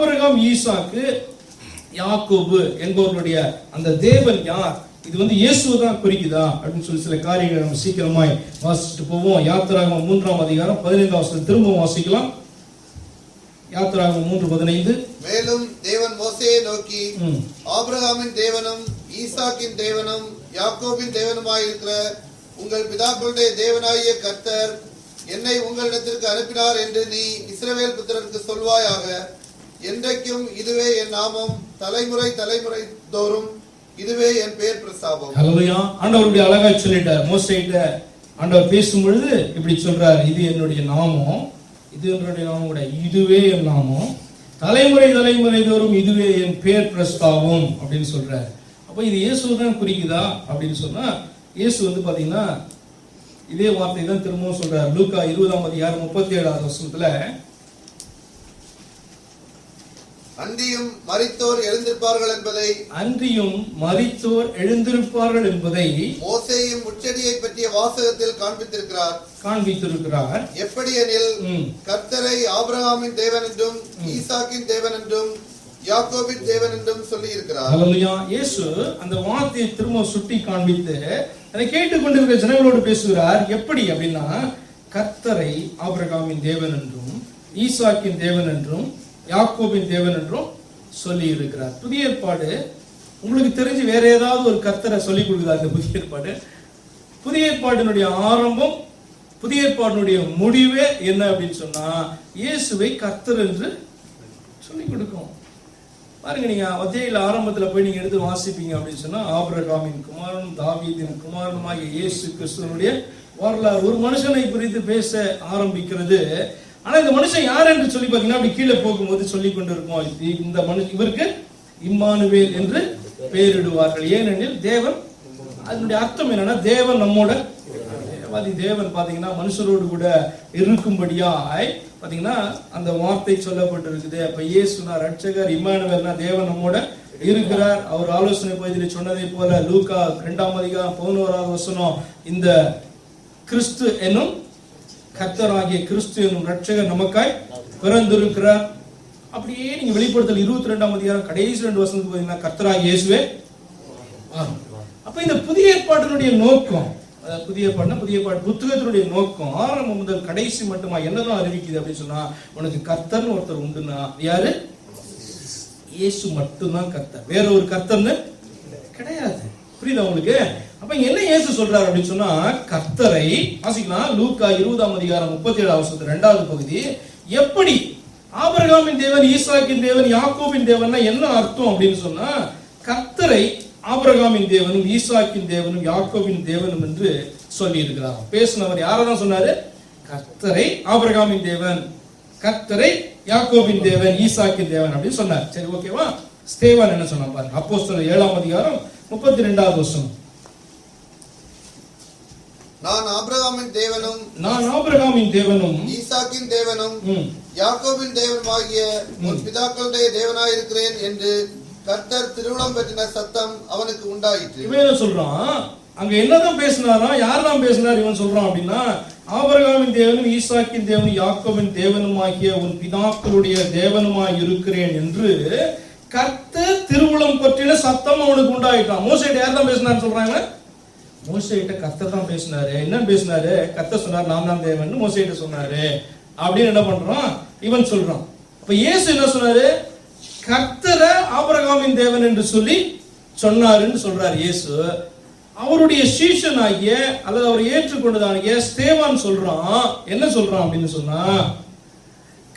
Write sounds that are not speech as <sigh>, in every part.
Abraham ஈசாக்கு யாக்கோபு என்பவர்களுடைய அந்த தேவன் யார்? இது வந்து இயேசுவை தான் குறிக்குதா? அப்படின்னு சொல்லி சில காரியங்களை நம்ம சீக்கிரமாய் வாசிச்சுட்டு போவோம். யாத்திராகமம் மூன்றாம் அதிகாரம் பதினைந்தாம் வசனம் திரும்பவும் வாசிக்கலாம். யாத்திராகமம் மூன்று பதினைந்து. மேலும் தேவன் மோசேயை நோக்கி. ஆபிரகாமின் தேவனும் ஈசாக்கின் தேவனும் யாக்கோபின் தேவனுமாயிருக்கிற உங்கள் பிதாக்களுடைய தேவனாகிய கர்த்தர் என்னை உங்களிடத்திற்கு அனுப்பினார் என்று நீ இஸ்ரவேல் புத்திரருக்கு சொல்வாயாக என்றைக்கும் இதுவே என் நாமம் தலைமுறை தலைமுறை தோறும் இதுவே என் பெயர் பிரஸ்தாபம். ஹalleluya. ஆண்டவருடைய அழகா சொல்லிட்டார். மோசேட்ட ஆண்டவர் பேசும் பொழுது இப்படி சொல்றார் இது என்னுடைய நாமம் இது என்னுடைய நாமம் கூட இதுவே என் நாமம். தலைமுறை தலைமுறை தோறும் இதுவே என் பேர் பிரஸ்தாபம் அப்படின்னு சொல்றார். அப்போ இது இயேசு தான் குறிக்குதா அப்படின்னு சொன்னா இயேசு வந்து பாத்தீங்கன்னா இதே வார்த்தை தான் திரும்பவும் சொல்றார். லூக்கா இருபதாம் அதிகாரம் முப்பத்தி ஏழாவது வருஷத்துல அந்தியும் மரித்தோர் எழுந்திருப்பார்கள் என்பதை அன்றியும் மரித்தோர் எழுந்திருப்பார்கள் என்பதை மோசேயும் முச்செடியை பற்றிய வாசகத்தில் காண்பித்திருக்கிறார். காண்பித்திருக்கிறார். எப்படி எனில். கர்த்தரை ஆபிரகாமின் தேவன் என்றும் ஈசாக்கின் தேவன் என்றும் யாக்கோபின் தேவன் என்றும் சொல்லி இருக்கிறார் ஹalleluya. இயேசு அந்த வார்த்தையை திரும்ப சுட்டி காண்பித்து அதை கேட்டுக்கொண்டிருக்கிற ஜனங்களோடு பேசுகிறார். எப்படி அப்படின்னா கர்த்தரை ஆபிரகாமின் தேவன் என்றும் ஈசாக்கின் தேவன் என்றும் யாக்கோபின் தேவன் என்றும் சொல்லி இருக்கிறார். புதிய ஏற்பாடு உங்களுக்கு தெரிஞ்சு வேற ஏதாவது ஒரு கர்த்தரை சொல்லிக் கொடுக்குதா இந்த புதிய ஏற்பாடு. புதிய ஏற்பாட்டினுடைய ஆரம்பம் புதிய ஏற்பாட்டினுடைய முடிவே என்ன அப்படின்னு சொன்னா இயேசுவை கர்த்தர் என்று சொல்லிக் கொடுக்கும். பாருங்க நீங்க அத்தியாயில ஆரம்பத்துல போய் நீங்க எடுத்து வாசிப்பீங்க அப்படின்னு சொன்னா ஆபிரகாமின் குமாரனும் தாவீதின் குமாரனுமாகிய இயேசு கிறிஸ்துவனுடைய வரலாறு ஒரு மனுஷனை குறித்து பேச ஆரம்பிக்கிறது. ஆனா இந்த மனுஷன் யார் என்று சொல்லி பாத்தீங்கன்னா அப்படி கீழே போகும்போது சொல்லி கொண்டு இந்த மனுஷன் இவருக்கு இம்மானுவேல் என்று பெயரிடுவார்கள். ஏனெனில் தேவன் அதனுடைய அர்த்தம் என்னன்னா தேவன் நம்மோட தேவாதி. தேவன் பாத்தீங்கன்னா மனுஷரோடு கூட இருக்கும்படியாய் பாத்தீங்கன்னா அந்த வார்த்தை சொல்லப்பட்டிருக்குது. அப்ப இயேசுனா ரட்சகர் இம்மானுவேல்னா தேவன் நம்மோட இருக்கிறார். அவர் ஆலோசனை பகுதியில் சொன்னதை போல லூக்கா இரண்டாம் அதிகாரம் பதினோராவது வசனம் இந்த கிறிஸ்து என்னும் கர்த்தராகிய கிறிஸ்து என்னும் ரட்சகர் நமக்காய் பிறந்திருக்கிறார். அப்படியே நீங்க வெளிப்படுத்தல் இருபத்தி ரெண்டாம் அதிகாரம் கடைசி ரெண்டு வருஷத்துக்கு பாத்தீங்கன்னா கர்த்தராக இயேசுவே. அப்ப இந்த புதிய ஏற்பாட்டினுடைய நோக்கம் புதிய ஏற்பாடுனா புதிய பாட்டு புத்தகத்தினுடைய நோக்கம் ஆரம்பம் முதல் கடைசி மட்டுமா? என்னதான் அறிவிக்குது அப்படின்னு சொன்னா உனக்கு கர்த்தர்னு ஒருத்தர் உண்டுனா யாரு? இயேசு மட்டும்தான் கர்த்தர். வேற ஒரு கர்த்தர்னு கிடையாது. புரியுதா உங்களுக்கு? அப்ப என்ன இயேசு சொல்றாரு அப்படின்னு சொன்னா கர்த்தரை வாசிக்கலாம். லூக்கா இருபதாம் அதிகாரம் முப்பத்தி ஏழாம் வருஷத்து ரெண்டாவது பகுதி. எப்படி? ஆபரகாமின் தேவன் ஈசாக்கின் தேவன் யாக்கோபின் தேவன்னா என்ன அர்த்தம் அப்படின்னு சொன்னா கர்த்தரை ஆபிரகாமின் தேவனும் ஈசாக்கின் தேவனும் யாக்கோவின் தேவனும் என்று சொல்லி இருக்கிறார் பேசினவர் யாரதான் சொன்னாரு? கர்த்தரை ஆபிரகாமின் தேவன் கர்த்தரை யாக்கோபின் தேவன் ஈசாக்கின் தேவன் அப்படின்னு சொன்னார். சரி ஓகேவா? ஸ்தேவான் என்ன சொன்னா பாருங்க. அப்போஸ்தலர் ஏழாம் அதிகாரம் முப்பத்தி ரெண்டாவது வருஷம் நான் ஆபிரகாமின் தேவனும் நான் ஆபிரகாமின் தேவனும் ஈசாக்கின் தேவனும் யாக்கோபின் தேவனுமாகிய உன் பிதாக்களுடைய தேவனாயிருக்கிறேன் என்று கர்த்தர் திருவிழம் பெற்றின சத்தம் அவனுக்கு உண்டாயிற்று. இவன் சொல்றான்? அங்க என்னதான் பேசினாரா? யாரெல்லாம் பேசினார் இவன் சொல்றான் அப்படின்னா ஆபிரகாமின் தேவனும் ஈசாக்கின் தேவனும் யாக்கோபின் தேவனுமாகிய உன் பிதாக்களுடைய தேவனுமாய் இருக்கிறேன் என்று கர்த்தர் திருவுளம் பற்றின சத்தம் அவனுக்கு உண்டாயிட்டான். மோசைட்ட யார் தான் பேசினார் சொல்றாங்க? மோசைகிட்ட கத்த தான் பேசினாரு. என்ன பேசினாரு? கத்த சொன்னார் நாம் தான் தேவன் மோசைகிட்ட சொன்னாரு. அப்படின்னு என்ன பண்றான் இவன் சொல்றான். அப்ப இயேசு என்ன சொன்னாரு? கர்த்தரை ஆபரகாமின் தேவன் என்று சொல்லி சொன்னாருன்னு சொல்றார் இயேசு. அவருடைய சீஷன் ஆகிய அல்லது அவர் ஏற்றுக்கொண்டதாகிய ஸ்தேவான் சொல்றான். என்ன சொல்றான் அப்படின்னு சொன்னா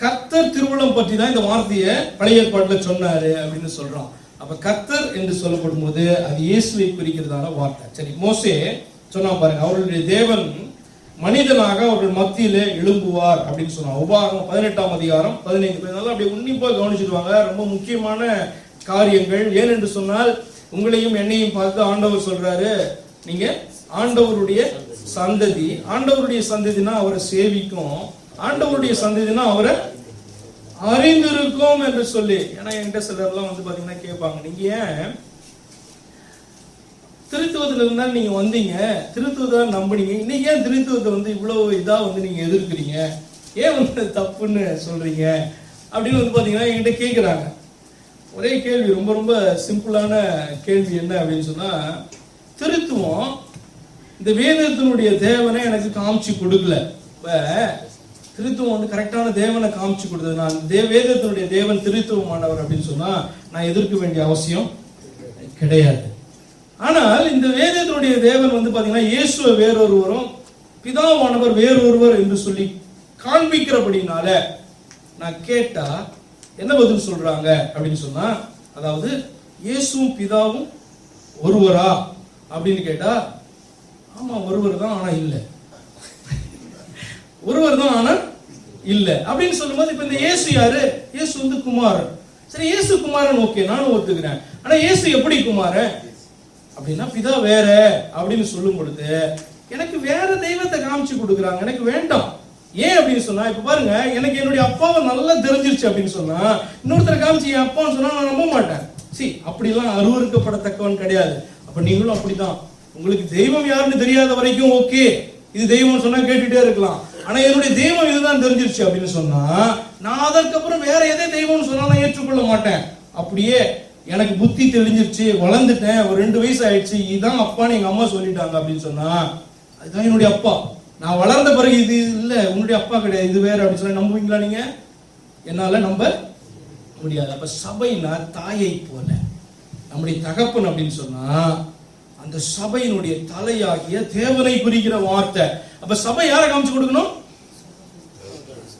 கர்த்தர் திருவுளம் பற்றி தான் இந்த வார்த்தையை பழைய ஏற்பாட்டில் சொன்னாரு அப்படின்னு சொல்றான். அப்ப கத்தர் என்று சொல்லப்படும் போது அது இயேசுவை குறிக்கிறதான வார்த்தை. சரி மோசே சொன்னா பாருங்க அவருடைய தேவன் மனிதனாக அவர்கள் மத்தியில எழும்புவார் அப்படின்னு சொன்னான். உபாகம் பதினெட்டாம் அதிகாரம் பதினைந்து. அதனால அப்படியே உன்னிப்பா கவனிச்சிருவாங்க. ரொம்ப முக்கியமான காரியங்கள். ஏனென்று சொன்னால் உங்களையும் என்னையும் பார்த்து ஆண்டவர் சொல்றாரு நீங்க ஆண்டவருடைய சந்ததி. ஆண்டவருடைய சந்ததினா அவரை சேவிக்கும். ஆண்டவருடைய சந்ததினா அவரை அறிந்திருக்கும் என்று சொல்லி. ஏன்னா என்கிட்ட சிலர்லாம் வந்து பாத்தீங்கன்னா கேட்பாங்க. நீங்க ஏன் திருத்துவத்துல இருந்தா நீங்க வந்தீங்க? திருத்துவத்தை நம்புனீங்க. இன்னைக்கு ஏன் திருத்துவத்தை வந்து இவ்வளவு இதா வந்து நீங்க எதிர்க்கிறீங்க? ஏன் வந்து தப்புன்னு சொல்றீங்க? அப்படின்னு வந்து பாத்தீங்கன்னா என்கிட்ட கேட்குறாங்க ஒரே கேள்வி ரொம்ப ரொம்ப சிம்பிளான கேள்வி என்ன அப்படின்னு சொன்னா திருத்துவம். இந்த வேதத்தினுடைய தேவனை எனக்கு காமிச்சு கொடுக்கல. இப்ப திருத்துவம் வந்து கரெக்டான தேவனை காமிச்சு கொடுத்தது. நான் தே வேதத்தினுடைய தேவன் திருத்துவமானவர் அப்படின்னு சொன்னா நான் எதிர்க்க வேண்டிய அவசியம் கிடையாது. ஆனால் இந்த வேதத்தினுடைய தேவன் வந்து பாத்தீங்கன்னா இயேசுவை வேறொருவரும் பிதாவானவர் வேறொருவர் என்று சொல்லி காண்பிக்கிறபடினால நான் கேட்டா என்ன பதில் சொல்றாங்க அப்படின்னு சொன்னா அதாவது இயேசுவும் பிதாவும் ஒருவரா அப்படின்னு கேட்டா ஆமா ஒருவர் தான் ஆனா இல்லை. ஒருவர் தான் ஆனா இல்ல. அப்படின்னு சொல்லும்போது இப்ப இந்த இயேசு யாரு? இயேசு வந்து குமாரன். சரி இயேசு குமாரன் ஓகே நானும் ஒத்துக்கிறேன். ஆனா இயேசு எப்படி குமாரன்? அப்படின்னா பிதா வேற அப்படின்னு சொல்லும் பொழுது எனக்கு வேற தெய்வத்தை காமிச்சு கொடுக்குறாங்க. எனக்கு வேண்டாம். ஏன்? அப்படின்னு சொன்னா இப்ப பாருங்க எனக்கு என்னுடைய அப்பாவை நல்லா தெரிஞ்சிருச்சு அப்படின்னு சொன்னா இன்னொருத்தரை காமிச்சு என் அப்பான்னு சொன்னா நான் நம்ப மாட்டேன். சி அப்படிலாம் அருவறுக்கப்படத்தக்கவன் கிடையாது. அப்ப நீங்களும் அப்படிதான். உங்களுக்கு தெய்வம் யாருன்னு தெரியாத வரைக்கும் ஓகே. இது தெய்வம் சொன்னா கேட்டுட்டே இருக்கலாம். ஆனா என்னுடைய தெய்வம் இதுதான் தெரிஞ்சிருச்சு அப்படின்னு சொன்னா நான் அதற்கப்புறம் வேற எதை தெய்வம்னு சொன்னா நான் ஏற்றுக்கொள்ள மாட்டேன். அப்படியே எனக்கு புத்தி தெளிஞ்சிருச்சு வளர்ந்துட்டேன் ஒரு ரெண்டு வயசு ஆயிடுச்சு இதுதான் அப்பான்னு எங்க அம்மா சொல்லிட்டாங்க அப்படின்னு சொன்னா அதுதான் என்னுடைய அப்பா. நான் வளர்ந்த பிறகு இது இல்ல உன்னுடைய அப்பா கிடையாது இது வேற அப்படின்னு சொல்லி நம்புவீங்களா நீங்க? என்னால நம்ப முடியாது. அப்ப சபைனா தாயை போல. நம்முடைய தகப்பன் அப்படின்னு சொன்னா அந்த சபையினுடைய தலையாகிய தேவனை குறிக்கிற வார்த்தை. அப்ப சபை யாரை காமிச்சு கொடுக்கணும்?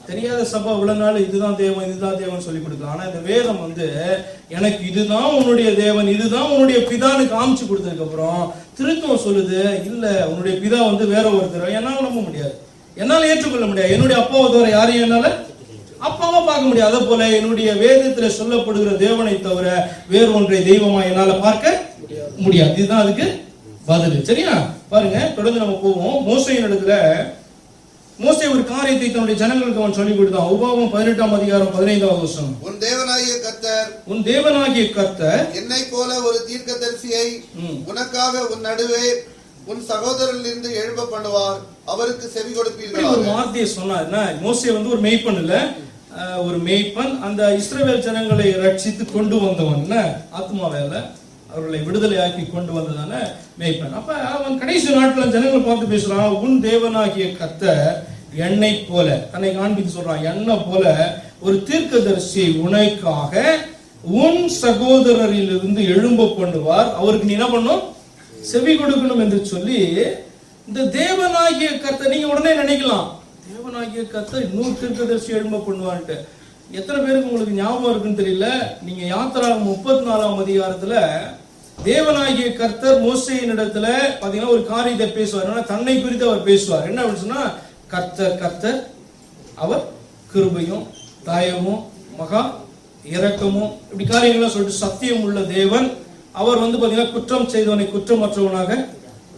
தெரியாத சபை இவ்வளவு நாள் இதுதான் தேவன் இதுதான் தேவன் சொல்லி கொடுக்கலாம் ஆனா இந்த வேதம் வந்து எனக்கு இதுதான் உன்னுடைய தேவன் இதுதான் உன்னுடைய பிதான்னு காமிச்சு கொடுத்ததுக்கு அப்புறம் திருத்தம் சொல்லுது இல்ல உன்னுடைய பிதா வந்து வேற ஒருத்தர். என்னால நம்ப முடியாது. என்னால ஏற்றுக்கொள்ள முடியாது. என்னுடைய அப்பாவை தவிர யாரையும் என்னால அப்பாவை பார்க்க முடியாது. அதே போல என்னுடைய வேதத்துல சொல்லப்படுகிற தேவனை தவிர வேறு ஒன்றை தெய்வமா என்னால பார்க்க முடியாது. இதுதான் அதுக்கு பதில். சரியா? பாருங்க தொடர்ந்து நம்ம போவோம். மோசையின் இடத்துல மோசே ஒரு காரியத்தை தன்னுடைய ஜனங்களுக்கு அவன் சொல்லிக் கொடுத்தான். உபாவம் பதினெட்டாம் அதிகாரம் பதினைந்தாவது வருஷம் உன் தேவனாகிய கர்த்தர் உன் தேவனாகிய கர்த்தர் என்னை போல ஒரு தீர்க்கதரிசியை ம். உனக்காக உன் நடுவே உன் சகோதரரிலிருந்து எழுப்ப பண்ணுவார். அவருக்கு செவி இப்படி ஒரு வார்த்தையை சொன்னார். என்ன? மோசே வந்து ஒரு மெய்ப்பன் இல்ல ஒரு மெய்ப்பன் அந்த இஸ்ரேல் ஜனங்களை ரட்சித்து கொண்டு வந்தவன். ஆத்மா வேலை அவர்களை விடுதலையாக்கி கொண்டு வந்ததான மேய்ப்பன். அப்ப அவன் கடைசி நாட்கள் ஜனங்களை பார்த்து பேசுறான் உன் தேவனாகிய கத்த என்னை போல தன்னை காண்பித்து சொல்றான் என்னை போல ஒரு தீர்க்கதரிசியை உனக்காக உன் சகோதரரிலிருந்து எழும்ப பண்ணுவார். அவருக்கு நீ என்ன பண்ணும்? செவி கொடுக்கணும் என்று சொல்லி இந்த தேவனாகிய கத்தை நீங்க உடனே நினைக்கலாம். தேவனாகிய கர்த்தர் இன்னொரு தீர்க்கதரிசி எழும்ப பண்ணுவான்ட்டு எத்தனை பேருக்கு உங்களுக்கு ஞாபகம் இருக்குன்னு தெரியல? நீங்க யாத்திரா முப்பத்தி நாலாம் அதிகாரத்துல தேவனாகிய கர்த்தர் மோசையின் இடத்துல பாத்தீங்கன்னா ஒரு காரியத்தை பேசுவார். தன்னை குறித்து அவர் பேசுவார். என்ன அப்படின்னு சொன்னா கர்த்தர் கர்த்தர் அவர் கிருபையும் தாயமும் மகா இரக்கமும் இப்படி காரியங்கள்லாம் சொல்லிட்டு சத்தியம் உள்ள தேவன். அவர் வந்து பாத்தீங்கன்னா குற்றம் செய்தவனை குற்றமற்றவனாக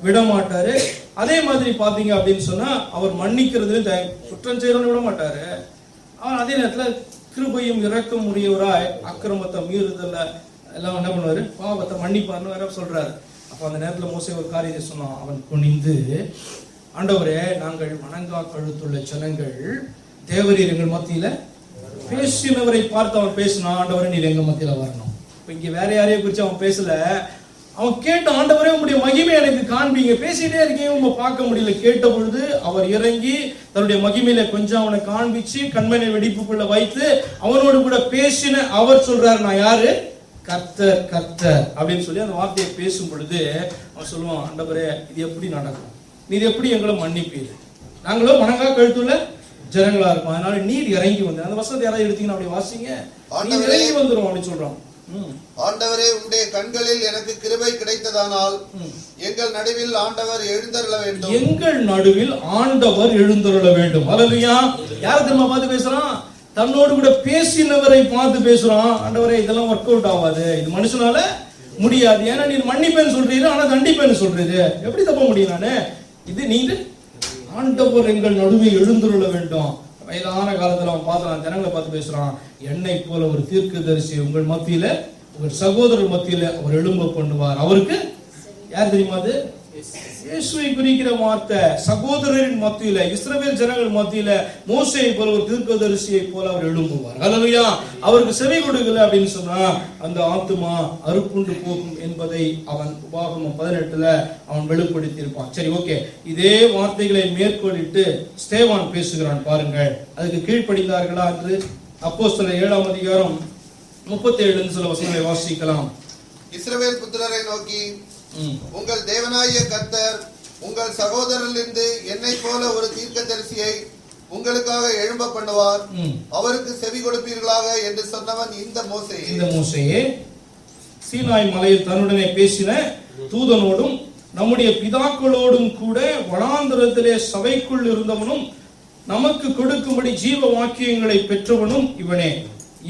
விட மாட்டாரு அதே மாதிரி பாத்தீங்க அப்படின்னு சொன்னா அவர் மன்னிக்கிறதுலையும் தய- குற்றம் செய்யறவனை விட மாட்டாரு அவர் அதே நேரத்துல கிருபையும் இறக்க முடியவராய் அக்கிரமத்தை மீறுதல்ல எல்லாம் என்ன பண்ணுவாரு? பாவத்தை மன்னிப்பார்னு வேற சொல்றாரு. அப்ப அந்த நேரத்துல மோசை ஒரு காரியத்தை சொன்னான். அவன் குனிந்து ஆண்டவரே நாங்கள் வணங்கா கழுத்துள்ள ஜனங்கள் தேவரீர் எங்கள் மத்தியில பேசினவரை பார்த்து அவன் பேசினான். ஆண்டவரே நீர் எங்க மத்தியில வரணும். இப்ப இங்க வேற யாரையும் குறிச்சு அவன் பேசல. அவன் கேட்ட ஆண்டவரே உங்களுடைய மகிமை எனக்கு காண்பீங்க. பேசிட்டே இருக்கீங்க உங்க பார்க்க முடியல. கேட்ட பொழுது அவர் இறங்கி தன்னுடைய மகிமையில கொஞ்சம் அவனை காண்பிச்சு கண்மனை வெடிப்புக்குள்ள வைத்து அவனோடு கூட பேசின அவர் சொல்றாரு நான் யாரு? கர்த்தர் கர்த்தர். அப்படின்னு சொல்லி அந்த வார்த்தையை பேசும் பொழுது அவன் சொல்லுவான் ஆண்டவரே இது எப்படி நடக்கும்? நீ இது எப்படி எங்களை மன்னிப்பீர்? நாங்களும் வணங்கா கழுத்துள்ள ஜனங்களா இருக்கும். அதனால நீர் இறங்கி வந்து அந்த வசனத்தை யாராவது எடுத்தீங்கன்னா அப்படி வாசிங்க. இறங்கி வந்துரும் அப்படின்னு சொல்றான். ஆண்டவரே உம்முடைய கண்களில் எனக்கு கிருபை கிடைத்ததானால். எங்கள் நடுவில் ஆண்டவர் எழுந்தருள வேண்டும். எங்கள் நடுவில் ஆண்டவர் எழுந்தருள வேண்டும். அல்லையா யார தெரியுமா பார்த்து பேசுறான்? தன்னோடு கூட பேசினவரை பார்த்து பேசுறான். ஆண்டவரே இதெல்லாம் ஒர்க் அவுட் ஆகாது. இது மனுஷனால முடியாது. ஏன்னா நீ மன்னிப்பேன்னு சொல்றீரு ஆனா தண்டிப்பேன்னு சொல்றீரு. எப்படி தப்ப முடியும் நானு? இது நீங்க ஆண்டவர் எங்கள் நடுவில் எழுந்துருள வேண்டும். வயதான காலத்தில் அவன் பார்த்துறான் ஜனங்களை பார்த்து பேசுகிறான் என்னை போல ஒரு தீர்க்கதரிசி உங்கள் மத்தியில் உங்கள் சகோதரர் மத்தியில் அவர் எழும்ப பண்ணுவார். அவருக்கு யார் தெரியுமா அது? இயேசுவை குறிக்கிற வார்த்தை சகோதரரின் மத்தியில இஸ்ரவேல் ஜனங்கள் மத்தியில மோசையை போல ஒரு தீர்க்கதரிசியை போல அவர் எழும்புவார். அல்லையா அவருக்கு செவி கொடுக்கல அப்படின்னு சொன்னா அந்த ஆத்துமா அறுப்புண்டு போகும் என்பதை அவன் உபாகமம் பதினெட்டுல அவன் வெளிப்படுத்தியிருப்பான். சரி ஓகே இதே வார்த்தைகளை மேற்கொள்ளிட்டு ஸ்தேவான் பேசுகிறான் பாருங்கள். அதுக்கு கீழ்ப்படிந்தார்களா என்று அப்போ ஏழாம் அதிகாரம் முப்பத்தி ஏழு சில வசனங்களை வாசிக்கலாம். இஸ்ரவேல் புத்திரரை நோக்கி உங்கள் தேவனாகிய கர்த்தர் உங்கள் சகோதரரிலிருந்து என்னைப் போல ஒரு தீர்க்கதரிசியை உங்களுக்காக எழும்ப பண்ணுவார். அவருக்கு செவி கொடுப்பீர்களாக என்று சொன்னவன் இந்த மோசே இந்த மோசையே. சீனாய் மலையில் தன்னுடனே பேசின தூதனோடும் நம்முடைய பிதாக்களோடும் கூட வனாந்தரத்திலே சபைக்குள் இருந்தவனும் நமக்கு கொடுக்கும்படி ஜீவ வாக்கியங்களை பெற்றவனும் இவனே.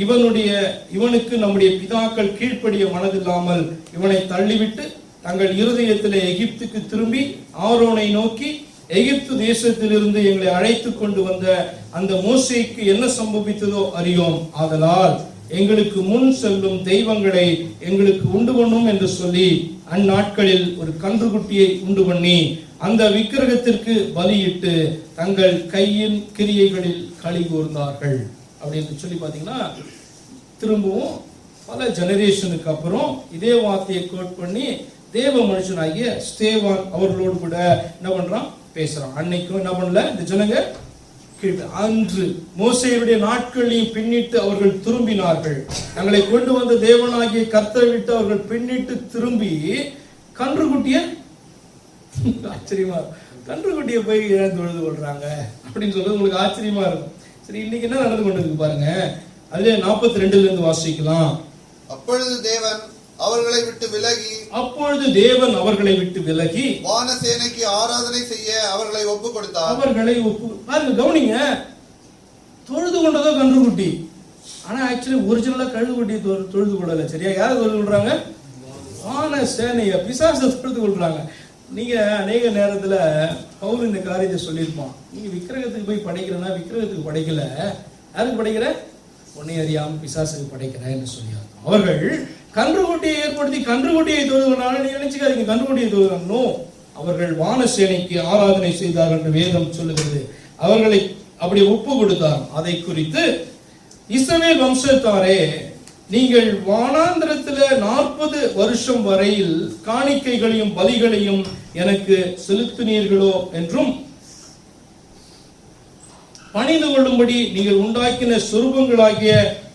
இவனுடைய இவனுக்கு நம்முடைய பிதாக்கள் கீழ்ப்படிய மனதில்லாமல் இவனை தள்ளிவிட்டு தங்கள் இருதயத்திலே எகிப்துக்கு திரும்பி ஆரோனை நோக்கி எகிப்து தேசத்திலிருந்து எங்களை அழைத்து கொண்டு வந்த அந்த மோசைக்கு என்ன சம்பவித்ததோ அறியோம். ஆதலால் எங்களுக்கு முன் செல்லும் தெய்வங்களை எங்களுக்கு உண்டு பண்ணும் என்று சொல்லி அந்நாட்களில் ஒரு கன்றுக்குட்டியை உண்டு பண்ணி அந்த விக்கிரகத்திற்கு பலியிட்டு தங்கள் கையின் கிரியைகளில் களி கூர்ந்தார்கள். அப்படின்னு சொல்லி பார்த்தீங்கன்னா திரும்பவும் பல ஜெனரேஷனுக்கு அப்புறம் இதே வார்த்தையை கோட் பண்ணி தேவ மனுஷனாகிய ஸ்தேவான் அவர்களோடு கூட என்ன பண்றான்? பேசுறான். அன்னைக்கும் என்ன பண்ணல? இந்த ஜனங்க அன்று மோசையுடைய நாட்களையும் பின்னிட்டு அவர்கள் திரும்பினார்கள். தங்களை கொண்டு வந்த தேவனாகிய கர்த்தரை விட்டு அவர்கள் பின்னிட்டு திரும்பி கன்றுக்குட்டிய <laughs> ஆச்சரியமா இருக்கும். கன்றுக்குட்டியை போய் இழந்து விழுது கொள்றாங்க அப்படின்னு சொல்றது உங்களுக்கு ஆச்சரியமா இருக்கும். சரி இன்னைக்கு என்ன நடந்து கொண்டு இருக்கு பாருங்க. அதுல நாற்பத்தி ரெண்டுல இருந்து வாசிக்கலாம். அப்பொழுது தேவன் அவர்களை விட்டு விலகி அப்பொழுது தேவன் அவர்களை விட்டு விலகி வானசேனைக்கு ஆராதனை செய்ய அவர்களை ஒப்பு கொடுத்தார் அவர்களை ஒப்பு பாருங்க கவனிங்க. தொழுது கொண்டதோ கன்றுக்குட்டி ஆனா ஆக்சுவலி ஒரிஜினலா கழுகுட்டி தொழு- தொழுது கொள்ளல. சரியா? யார் தொழுது கொள்றாங்க? வான சேனைய பிசாச தொழுது கொள்றாங்க. நீங்க அநேக நேரத்துல பவுல் இந்த காரியத்தை சொல்லியிருப்பான். நீங்க விக்கிரகத்துக்கு போய் படைக்கிறனா விக்கிரகத்துக்கு படைக்கல. யாருக்கு படைக்கிற? உன்னை அறியாம பிசாசுக்கு படைக்கிறேன் என்று சொல்லியார் அவர்கள் கன்றுக்குட்டியை ஏற்படுத்தி கன்றுக்குட்டியை தொழுகிறாங்க நீ நினைச்சுக்காதீங்க. கன்றுக்குட்டியை தொழுகிறாங்க நோ. அவர்கள் வானசேனைக்கு ஆராதனை செய்தார்கள் என்று வேதம் சொல்லுகிறது. அவர்களை அப்படி ஒப்பு கொடுத்தார். அதை குறித்து இஸ்ரவேல் வம்சத்தாரே நீங்கள் வானாந்திரத்துல நாற்பது வருஷம் வரையில் காணிக்கைகளையும் பலிகளையும் எனக்கு செலுத்தினீர்களோ என்றும் பணிந்து கொள்ளும்படி நீங்கள் உண்டாக்கின சுரூபங்களாகிய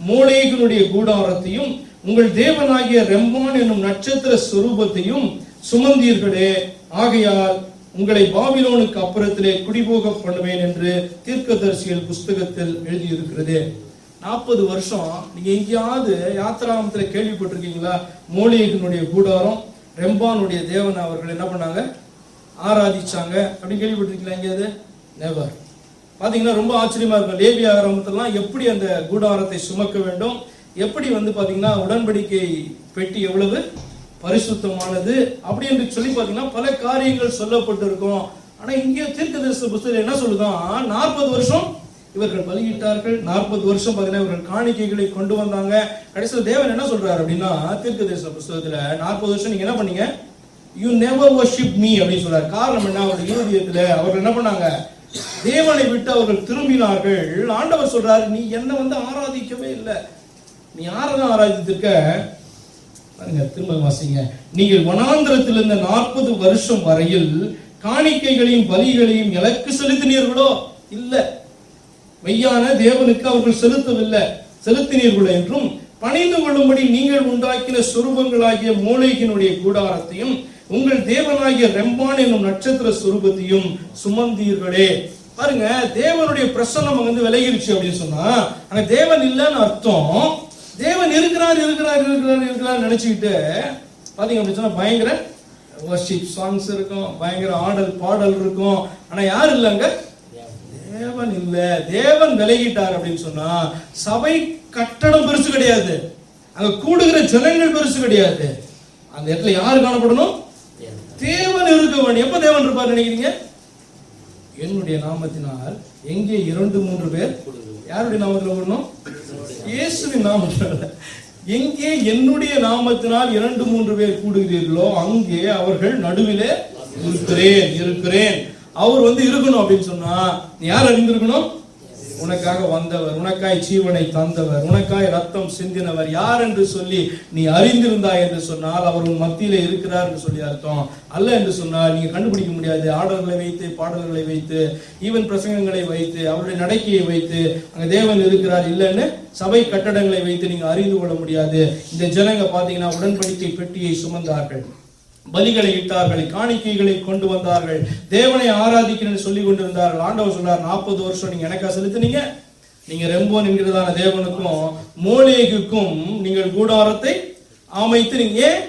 மோளேகனுடைய கூடாரத்தையும் உங்கள் தேவனாகிய ரெம்பான் என்னும் நட்சத்திர சுரூபத்தையும் சுமந்தீர்களே. ஆகையால் உங்களை பாபிலோனுக்கு அப்புறத்திலே குடிபோக பண்ணுவேன் என்று தீர்க்கதரிசியல் புஸ்தகத்தில் எழுதியிருக்கிறது. நாற்பது வருஷம் நீங்க எங்கேயாவது யாத்திராமத்துல கேள்விப்பட்டிருக்கீங்களா? மோளிகனுடைய கூடாரம் ரெம்பானுடைய தேவன் அவர்கள் என்ன பண்ணாங்க? ஆராதிச்சாங்க அப்படின்னு கேள்விப்பட்டிருக்கீங்களா எங்கேயாவது? நெவர் பார்த்தீங்கன்னா ரொம்ப ஆச்சரியமா இருக்கும். லேவி ஆரம்பத்திலாம் எப்படி அந்த கூடாரத்தை சுமக்க வேண்டும்? எப்படி வந்து பார்த்தீங்கன்னா உடன்படிக்கை பெட்டி எவ்வளவு பரிசுத்தமானது? அப்படி என்று சொல்லி பார்த்தீங்கன்னா பல காரியங்கள் சொல்லப்பட்டிருக்கும். ஆனா இங்கே தீர்க்கதரிசி புஸ்தகம் என்ன சொல்லுதான் நாற்பது வருஷம் இவர்கள் பலியிட்டார்கள். நாற்பது வருஷம் பார்த்தீங்கன்னா இவர்கள் காணிக்கைகளை கொண்டு வந்தாங்க. கடைசியில் தேவன் என்ன சொல்றாரு அப்படின்னா தீர்க்கதரிசன புஸ்தகத்தில் நாற்பது வருஷம் நீங்க என்ன பண்ணீங்க? யூ நெவர் worship மீ அப்படின்னு சொல்றாரு. காரணம் என்ன? அவருடைய இருதயத்துல அவர்கள் என்ன பண்ணாங்க? தேவனை விட்டு அவர்கள் திரும்பினார்கள். ஆண்டவர் சொல்றாரு நீ என்ன வந்து ஆராதிக்கவே இல்லை. நீ யாரெல்லாம் ஆராதித்திருக்க? பாருங்க திரும்ப வாசிங்க. நீங்கள் வனாந்திரத்தில் இருந்த நாற்பது வருஷம் வரையில் காணிக்கைகளையும் பலிகளையும் எனக்கு செலுத்தினீர்களோ? இல்ல. மெய்யான தேவனுக்கு அவர்கள் செலுத்தவில்லை. செலுத்தினீர்களோ என்றும் பணிந்து கொள்ளும்படி நீங்கள் உண்டாக்கின சுரூபங்களாகிய மூளைகினுடைய கூடாரத்தையும் உங்கள் தேவனாகிய ரெம்பான் என்னும் நட்சத்திர சுரூபத்தையும் சுமந்தீர்களே. பாருங்க தேவனுடைய பிரசன்னம் வந்து விலகிருச்சு அப்படின்னு சொன்னா ஆனா தேவன் இல்லைன்னு அர்த்தம். தேவன் இருக்கிறார் இருக்கிறார் இருக்கிறார் இருக்கிறார் நினைச்சுக்கிட்டு பாத்தீங்க அப்படி சொன்னா பயங்கர வர்ஷிப் சாங்ஸ் இருக்கும் பயங்கர ஆடல் பாடல் இருக்கும். ஆனா யார் இல்லைங்க? தேவன் இல்ல. தேவன் விலகிட்டார் அப்படின்னு சொன்னா சபை கட்டடம் பெருசு கிடையாது. அங்க கூடுகிற ஜனங்கள் பெருசு கிடையாது. அந்த இடத்துல யார் காணப்படணும்? தேவன் இருக்க வேண்டும். எப்ப தேவன் இருப்பார் நினைக்கிறீங்க? என்னுடைய நாமத்தினால் எங்கே இரண்டு மூன்று பேர்? யாருடைய நாமத்தில் ஓடணும்? இயேசுவின் நாமத்தில். எங்கே என்னுடைய நாமத்தினால் இரண்டு மூன்று பேர் கூடுகிறீர்களோ அங்கே அவர்கள் நடுவிலே இருக்கிறேன் இருக்கிறேன். அவர் வந்து இருக்கணும் அப்படின்னு சொன்னா நீ யார் அறிந்திருக்கணும்? உனக்காக வந்தவர் உனக்காய் ஜீவனை தந்தவர் உனக்காய் ரத்தம் சிந்தினவர் யார் என்று சொல்லி நீ அறிந்திருந்தாய் என்று சொன்னால் அவர் உன் மத்தியில இருக்கிறார் என்று சொல்லி அர்த்தம். அல்ல என்று சொன்னால் நீங்க கண்டுபிடிக்க முடியாது. ஆடல்களை வைத்து பாடல்களை வைத்து ஈவன் பிரசங்கங்களை வைத்து அவருடைய நடக்கையை வைத்து அங்க தேவன் இருக்கிறார் இல்லைன்னு சபை கட்டடங்களை வைத்து நீங்க அறிந்து கொள்ள முடியாது. இந்த ஜனங்க பாத்தீங்கன்னா உடன்படிக்கை பெட்டியை சுமந்தார்கள். பலிகளை இட்டார்கள் காணிக்கைகளை கொண்டு வந்தார்கள். தேவனை ஆராதிக்கிறேன்னு சொல்லி கொண்டிருந்தார்கள். ஆண்டவர் சொன்னார் நாற்பது வருஷம் நீங்க எனக்கா செலுத்துனீங்க? நீங்க ரெம்போன் என்கிறதான தேவனுக்கும் மோலேகுக்கும் நீங்கள் கூடாரத்தை அமைத்து நீங்க ஏன்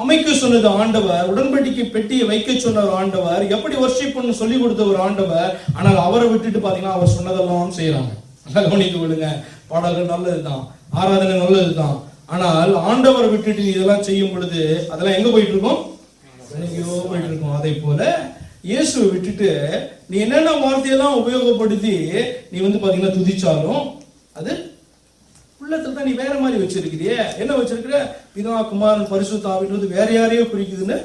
அமைக்க சொன்னது ஆண்டவர்? உடன்படிக்கை பெட்டியை வைக்க சொன்ன ஒரு ஆண்டவர். எப்படி வர்ஷிப் பண்ணு சொல்லி கொடுத்த ஒரு ஆண்டவர். ஆனால் அவரை விட்டுட்டு பாத்தீங்கன்னா அவர் சொன்னதெல்லாம் செய்யறாங்க நல்லா கவனித்து விடுங்க. பாடல்கள் நல்லதுதான். ஆராதனை நல்லதுதான். ஆனால் ஆண்டவரை விட்டுட்டு இதெல்லாம் செய்யும் பொழுது அதெல்லாம் எங்க போயிட்டு இருக்கோம்? எங்கேயோ போயிட்டு போல இயேசுவை விட்டுட்டு நீ என்னென்ன வார்த்தையெல்லாம் உபயோகப்படுத்தி நீ வந்து பாத்தீங்கன்னா துதிச்சாலும் அது உள்ளத்துல தான் நீ வேற மாதிரி வச்சிருக்கிறியே. என்ன வச்சிருக்கிற? பிதா குமாரன் பரிசுத்தாவின்றது வேற யாரையோ குறிக்குதுன்னு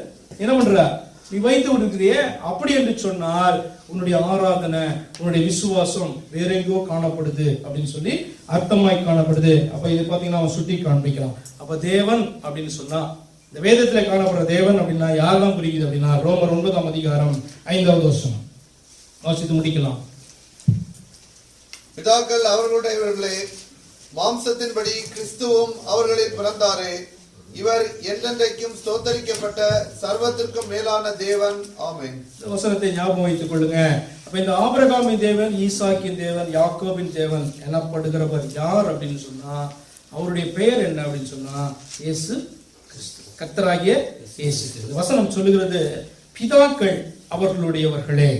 என்ன பண்ற? நீ வைத்து விடுக்கிறிய. அப்படி என்று சொன்னால் உன்னுடைய ஆராதனை உன்னுடைய விசுவாசம் வேற எங்கோ காணப்படுது அப்படின்னு சொல்லி அர்த்தமாய் காணப்படுது. அப்ப இது பாத்தீங்கன்னா அவன் சுட்டி காண்பிக்கிறான். அப்ப தேவன் அப்படின்னு சொன்னா இந்த வேதத்துல காணப்படுற தேவன் அப்படின்னா யாரெல்லாம் குறிக்குது அப்படின்னா ரோமர் ஒன்பதாம் அதிகாரம் ஐந்தாவது வருஷம் வாசித்து முடிக்கலாம். பிதாக்கள் அவர்களுடையவர்களே மாம்சத்தின்படி கிறிஸ்துவும் அவர்களில் பிறந்தாரே. இவர் என்றென்றைக்கும் ஸ்தோத்தரிக்கப்பட்ட சர்வத்திற்கும் மேலான தேவன். ஆமென். இந்த வசனத்தை ஞாபகம் வைத்துக் கொள்ளுங்க. அப்ப இந்த ஆபிரகாமின் தேவன் ஈசாக்கின் தேவன் யாக்கோபின் தேவன் எனப்படுகிறவர் யார் அப்படின்னு சொன்னா அவருடைய பெயர் என்ன அப்படின்னு சொன்னா இயேசு கர்த்தராகிய இயேசு வசனம் சொல்லுகிறது பிதாக்கள் அவர்களுடையவர்களே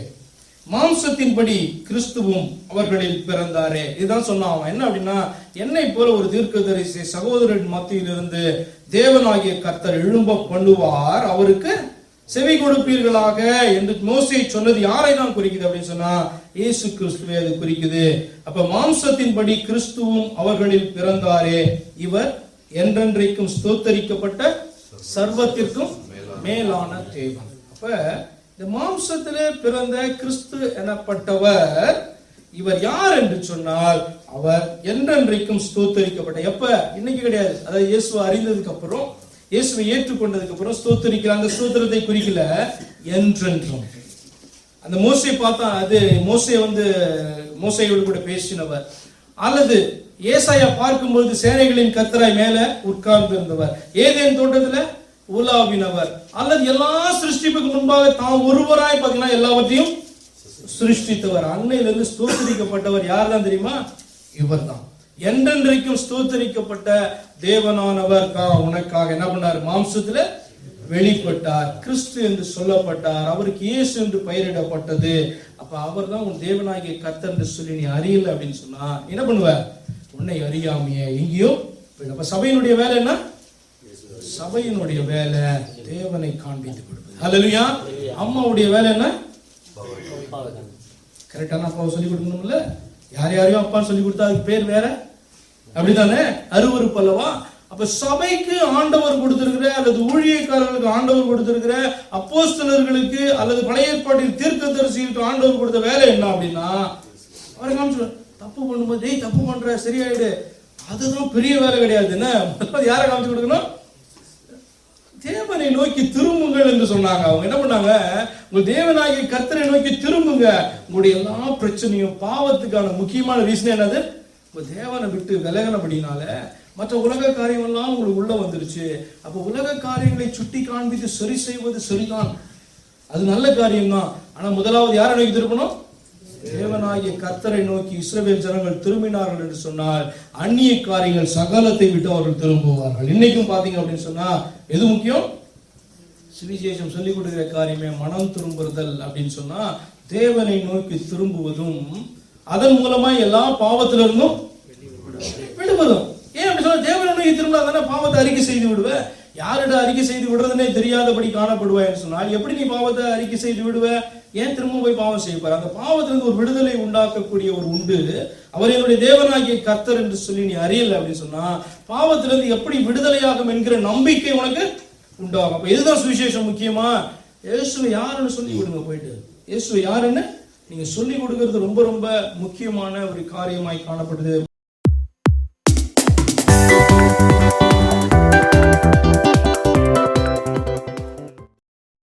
மாம்சத்தின்படி கிறிஸ்துவும் அவர்களில் பிறந்தாரே. இதுதான் சொன்னான் அவன். என்ன அப்படின்னா என்னை போல ஒரு தீர்க்கதரிசி சகோதரன் மத்தியிலிருந்து தேவனாகிய கர்த்தர் எழும்ப பண்ணுவார். அவருக்கு செவி கொடுப்பீர்களாக என்று மோசை சொன்னது யாரை தான் குறிக்குது அப்படின்னு சொன்னா இயேசு கிறிஸ்துவை அது குறிக்குது. அப்ப மாம்சத்தின்படி கிறிஸ்துவும் அவர்களில் பிறந்தாரே. இவர் என்றென்றைக்கும் ஸ்தோத்தரிக்கப்பட்ட சர்வத்திற்கும் மேலான தேவன். அப்ப இந்த மாம்சத்திலே பிறந்த கிறிஸ்து எனப்பட்டவர் இவர் யார் என்று சொன்னால் அவர் என்றென்றைக்கும் ஸ்தோத்தரிக்கப்பட்ட எப்ப? இன்னைக்கு கிடையாது. அதாவது இயேசுவை அறிந்ததுக்கு அப்புறம் இயேசுவை ஏற்றுக்கொண்டதுக்கு அப்புறம் ஸ்தோத்தரிக்கிற அந்த ஸ்தோத்திரத்தை குறிக்கல. என்றென்றும். அந்த மோசை பார்த்தா அது மோசை வந்து மோசையோடு கூட பேசினவர். அல்லது ஏசாயா பார்க்கும்போது சேனைகளின் கத்தராய் மேல உட்கார்ந்து இருந்தவர் ஏதேன் தோட்டத்துல? உலாவினவர். அல்லது எல்லா சிருஷ்டிப்புக்கு முன்பாக தான் ஒருவராய் பார்த்தீங்கன்னா எல்லாவற்றையும் சிருஷ்டித்தவர். அன்னையிலிருந்து ஸ்தோத்தரிக்கப்பட்டவர் யார் தான் தெரியுமா? இவர்தான். என்றென்றைக்கும் ஸ்தோத்தரிக்கப்பட்ட தேவனானவர் கா உனக்காக என்ன பண்ணார்? மாம்சத்துல வெளிப்பட்டார். கிறிஸ்து என்று சொல்லப்பட்டார். அவருக்கு இயேசு என்று பெயரிடப்பட்டது. அப்ப அவர் தான் உன் தேவனாகிய கத்த என்று சொல்லி நீ அறியல அப்படின்னு சொன்னா என்ன பண்ணுவ? உன்னை அறியாமையே. எங்கேயோ அப்ப சபையினுடைய வேலை என்ன? சபையினுடைய வேலை தேவனை காண்பித்து கொடுப்பது. ஹalleluya அம்மாவுடைய வேலை என்ன? கரெக்டான அப்பாவை சொல்லி கொடுக்கணும்ல? யார் யாரையும் அப்பான்னு சொல்லி கொடுத்தா அதுக்கு பேர் வேற? அப்படிதானே அருவறுப்பு அல்லவா? அப்ப சபைக்கு ஆண்டவர் கொடுத்திருக்கிற அல்லது ஊழியக்காரர்களுக்கு ஆண்டவர் கொடுத்திருக்கிற அப்போஸ்தலர்களுக்கு அல்லது பழைய ஏற்பாட்டில் தீர்க்கதரிசிகளுக்கு ஆண்டவர் கொடுத்த வேலை என்ன அப்படின்னா அவரை காமிச்சு தப்பு பண்ணும்போது டேய் தப்பு பண்ற சரியாயிடு. அதுதான் பெரிய வேலை கிடையாது. என்ன? யாரை காமிச்சு கொடுக்கணும்? தேவனை நோக்கி திரும்புங்கள் என்று சொன்னாங்க. அவங்க என்ன பண்ணாங்க? உங்க தேவனாகி கர்த்தரை நோக்கி திரும்புங்க. உங்களுடைய எல்லா பிரச்சனையும் பாவத்துக்கான முக்கியமான ரீசன் என்னது? உங்க தேவனை விட்டு விலகினபடினால மற்ற உலக காரியங்கள்லாம் உங்களுக்கு உள்ள வந்துருச்சு. அப்ப உலக காரியங்களை சுட்டி காண்பித்து சரி செய்வது சரிதான். அது நல்ல காரியம்தான். ஆனா முதலாவது யாரை நோக்கி திருப்பணும்? தேவனாகிய கர்த்தரை நோக்கி இஸ்ரவேல் ஜனங்கள் திரும்பினார்கள் என்று சொன்னால் அந்நிய காரியங்கள் சகலத்தை விட்டு அவர்கள் திரும்புவார்கள். இன்னைக்கும் பாத்தீங்க அப்படின்னு சொன்னா எது முக்கியம்? சுவிசேஷம் சொல்லிக் கொடுக்கிற காரியமே மனம் திரும்புதல் அப்படின்னு சொன்னா தேவனை நோக்கி திரும்புவதும் அதன் மூலமா எல்லா பாவத்திலிருந்தும் இருந்தும் சொல்ல திரும்ப தானே பாவத்தை அறிக்கை செய்து விடுவ? யாரிட அறிக்கை செய்து விடுறதுனே தெரியாதபடி காணப்படுவாய் சொன்னால் எப்படி நீ பாவத்தை அறிக்கை செய்து விடுவ? ஏன் திரும்ப போய் பாவம் செய்யப்பார் அந்த பாவத்திலிருந்து ஒரு விடுதலை உண்டாக்கக்கூடிய ஒரு உண்டு. அவர் என்னுடைய தேவனாகிய கர்த்தர் என்று சொல்லி நீ அறியல அப்படின்னு சொன்னா பாவத்திலிருந்து எப்படி விடுதலையாகும் என்கிற நம்பிக்கை உனக்கு உண்டாகும். அப்ப இதுதான் சுவிசேஷம் முக்கியமா? இயேசு யாருன்னு சொல்லி கொடுங்க போயிட்டு. இயேசு யாருன்னு? நீங்க சொல்லி கொடுக்கறது ரொம்ப ரொம்ப முக்கியமான ஒரு காரியமாய் காணப்படுது.